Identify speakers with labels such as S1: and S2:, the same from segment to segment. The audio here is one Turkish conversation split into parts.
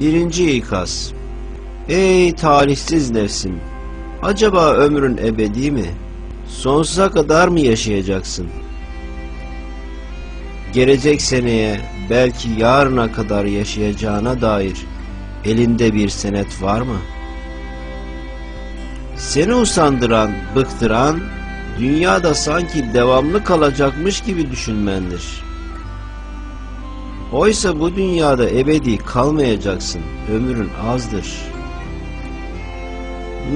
S1: Birinci ikaz. Ey talihsiz nefsim! Acaba ömrün ebedi mi? Sonsuza kadar mı yaşayacaksın? Gelecek seneye, belki yarına kadar yaşayacağına dair elinde bir senet var mı? Seni usandıran, bıktıran, dünyada sanki devamlı kalacakmış gibi düşünmendir. Oysa bu dünyada ebedi kalmayacaksın, ömrün azdır.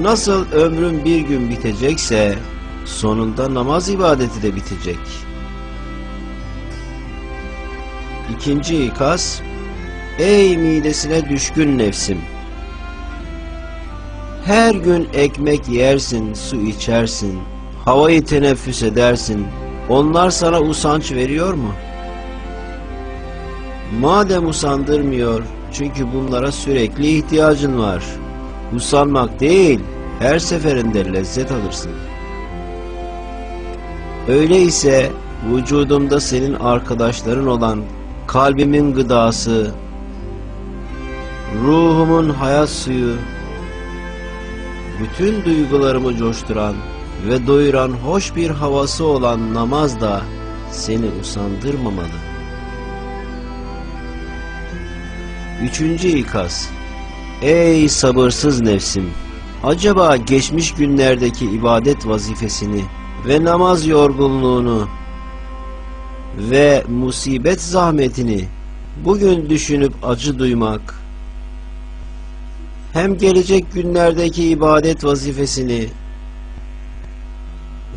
S1: Nasıl ömrün bir gün bitecekse, sonunda namaz ibadeti de bitecek. İkinci ikaz, ey midesine düşkün nefsim! Her gün ekmek yersin, su içersin, havayı teneffüs edersin. Onlar sana usanç veriyor mu? Madem usandırmıyor, çünkü bunlara sürekli ihtiyacın var. Usanmak değil, her seferinde lezzet alırsın. Öyleyse vücudumda senin arkadaşların olan kalbimin gıdası, ruhumun hayat suyu, bütün duygularımı coşturan ve doyuran hoş bir havası olan namaz da seni usandırmamalı. Üçüncü ikaz. Ey sabırsız nefsim! Acaba geçmiş günlerdeki ibadet vazifesini ve namaz yorgunluğunu ve musibet zahmetini bugün düşünüp acı duymak, hem gelecek günlerdeki ibadet vazifesini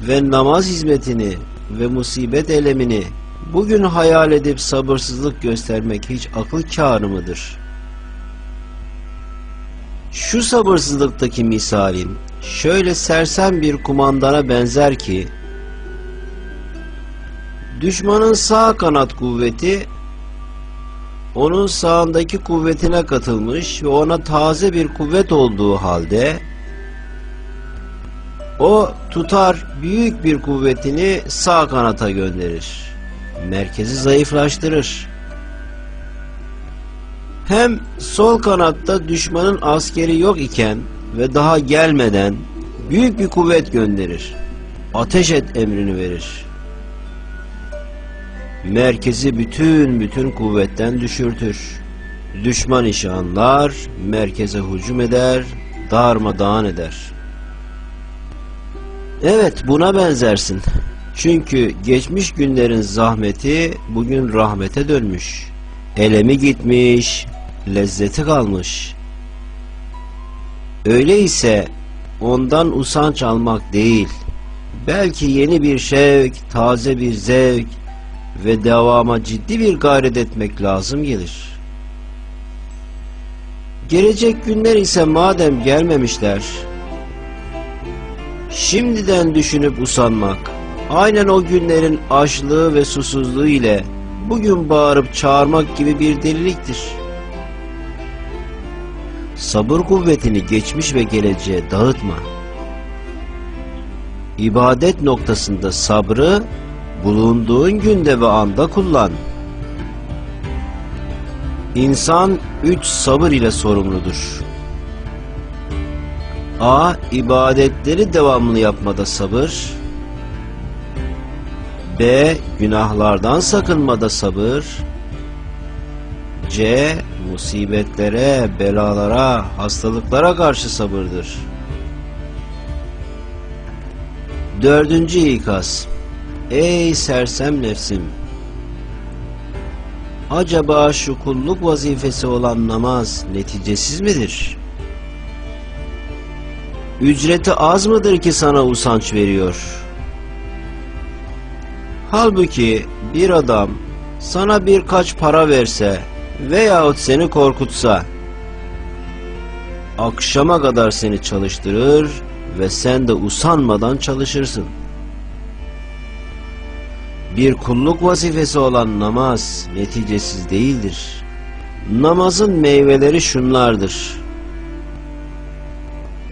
S1: ve namaz hizmetini ve musibet elemini bugün hayal edip sabırsızlık göstermek hiç akıl kârı mıdır? Şu sabırsızlıktaki misalin şöyle sersem bir kumandana benzer ki düşmanın sağ kanat kuvveti onun sağındaki kuvvetine katılmış ve ona taze bir kuvvet olduğu halde o tutar büyük bir kuvvetini sağ kanata gönderir. Merkezi zayıflaştırır. Hem sol kanatta düşmanın askeri yok iken ve daha gelmeden büyük bir kuvvet gönderir. Ateş et emrini verir merkezi bütün bütün kuvvetten düşürtür. Düşman işi anlar, merkeze hücum eder, darmadağın eder. Evet buna benzersin. Çünkü geçmiş günlerin zahmeti bugün rahmete dönmüş. Elemi gitmiş, lezzeti kalmış. Öyleyse ondan usanç almak değil, belki yeni bir şevk, taze bir zevk, ve devama ciddi bir gayret etmek lazım gelir. Gelecek günler ise madem gelmemişler, şimdiden düşünüp usanmak, aynen o günlerin açlığı ve susuzluğu ile bugün bağırıp çağırmak gibi bir deliliktir. Sabır kuvvetini geçmiş ve geleceğe dağıtma. İbadet noktasında sabrı bulunduğun günde ve anda kullan. İnsan üç sabır ile sorumludur. A. ibadetleri devamlı yapmada sabır. B. Günahlardan sakınmada sabır. C. Musibetlere, belalara, hastalıklara karşı sabırdır. Dördüncü ikaz. Ey sersem nefsim! Acaba şu kulluk vazifesi olan namaz neticesiz midir? Ücreti az mıdır ki sana usanç veriyor? Halbuki bir adam sana birkaç para verse veyahut seni korkutsa akşama kadar seni çalıştırır ve sen de usanmadan çalışırsın bir kulluk vazifesi olan namaz neticesiz değildir. Namazın meyveleri şunlardır.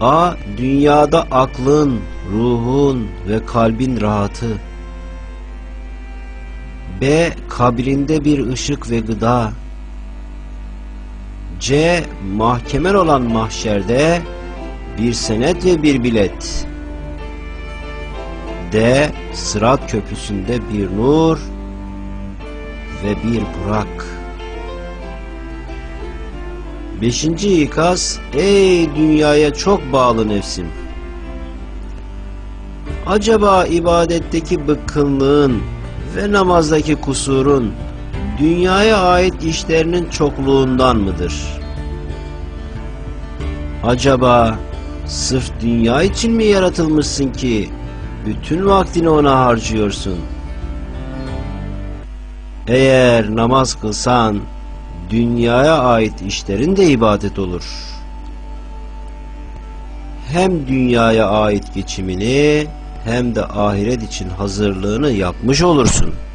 S1: A. Dünyada aklın, ruhun ve kalbin rahatı. B. Kabrinde bir ışık ve gıda. C. Mahkemen olan mahşerde bir senet ve bir bilet. D. Sırat köprüsünde bir nur ve bir burak. Beşinci ikaz, ey dünyaya çok bağlı nefsim. Acaba ibadetteki bıkkınlığın ve namazdaki kusurun dünyaya ait işlerinin çokluğundan mıdır? Acaba sırf dünya için mi yaratılmışsın ki bütün vaktini ona harcıyorsun? Eğer namaz kılsan dünyaya ait işlerin de ibadet olur. Hem dünyaya ait geçimini hem de ahiret için hazırlığını yapmış olursun.''